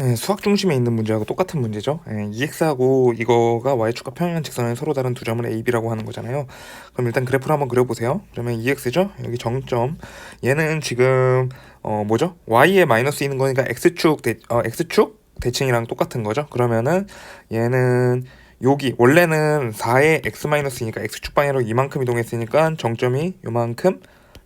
네, 수학 중심에 있는 문제하고 똑같은 문제죠. 예, EX하고 이거가 Y축과 평행한 직선의 서로 다른 두 점을 A, B라고 하는 거잖아요. 그럼 일단 그래프를 한번 그려보세요. 그러면 EX죠? 여기 정점. 얘는 지금 어 뭐죠? Y에 마이너스 있는 거니까 X축 대, 어, X축 대칭이랑 똑같은 거죠. 그러면은 얘는 여기 원래는 4에 x-이니까 x축 방향으로 이만큼 이동했으니까 정점이 요만큼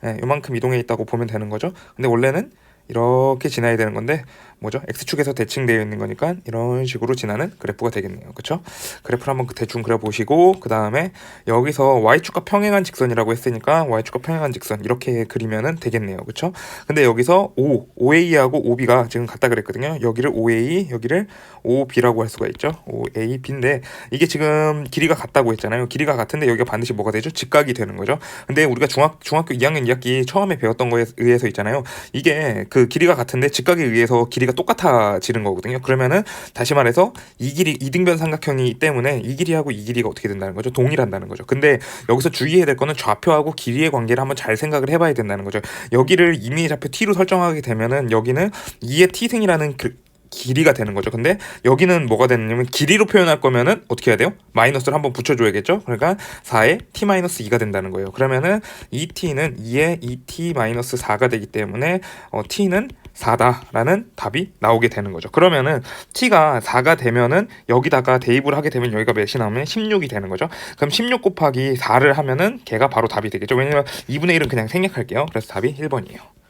예, 요만큼 이동해 있다고 보면 되는 거죠. 근데 원래는 이렇게 지나야 되는 건데 뭐죠? x축에서 대칭되어 있는 거니까 이런 식으로 지나는 그래프가 되겠네요. 그렇죠? 그래프를 한번 대충 그려보시고 그 다음에 여기서 y축과 평행한 직선이라고 했으니까 y축과 평행한 직선 이렇게 그리면은 되겠네요. 그렇죠? 근데 여기서 O, OA하고 OB가 지금 같다 그랬거든요. 여기를 OA, 여기를 OB라고 할 수가 있죠. OAB인데 이게 지금 길이가 같다고 했잖아요. 길이가 같은데 여기가 반드시 뭐가 되죠? 직각이 되는 거죠. 근데 우리가 중학, 중학교 2학년 2학기 처음에 배웠던 거에 의해서 있잖아요. 이게 그 길이가 같은데 직각에 의해서 길이가 똑같아지는 거거든요. 그러면은 다시 말해서 이 길이 이등변 삼각형이기 때문에 이 길이하고 이 길이가 어떻게 된다는 거죠? 동일한다는 거죠. 근데 여기서 주의해야 될 거는 좌표하고 길이의 관계를 한번 잘 생각을 해봐야 된다는 거죠. 여기를 이미지 좌표 t로 설정하게 되면은 여기는 2의 t승이라는 그 길이가 되는 거죠. 근데 여기는 뭐가 되느냐면 길이로 표현할 거면은 어떻게 해야 돼요? 마이너스를 한번 붙여줘야겠죠. 그러니까 4에 t 마이너스 2가 된다는 거예요. 그러면은 2t는 2에 2t 마이너스 4가 되기 때문에 어, t는 4다라는 답이 나오게 되는 거죠. 그러면은 t가 4가 되면은 여기다가 대입을 하게 되면 여기가 몇이 나오면 16이 되는 거죠. 그럼 16 곱하기 4를 하면은 걔가 바로 답이 되겠죠. 왜냐면 2분의 1은 그냥 생략할게요. 그래서 답이 1번이에요.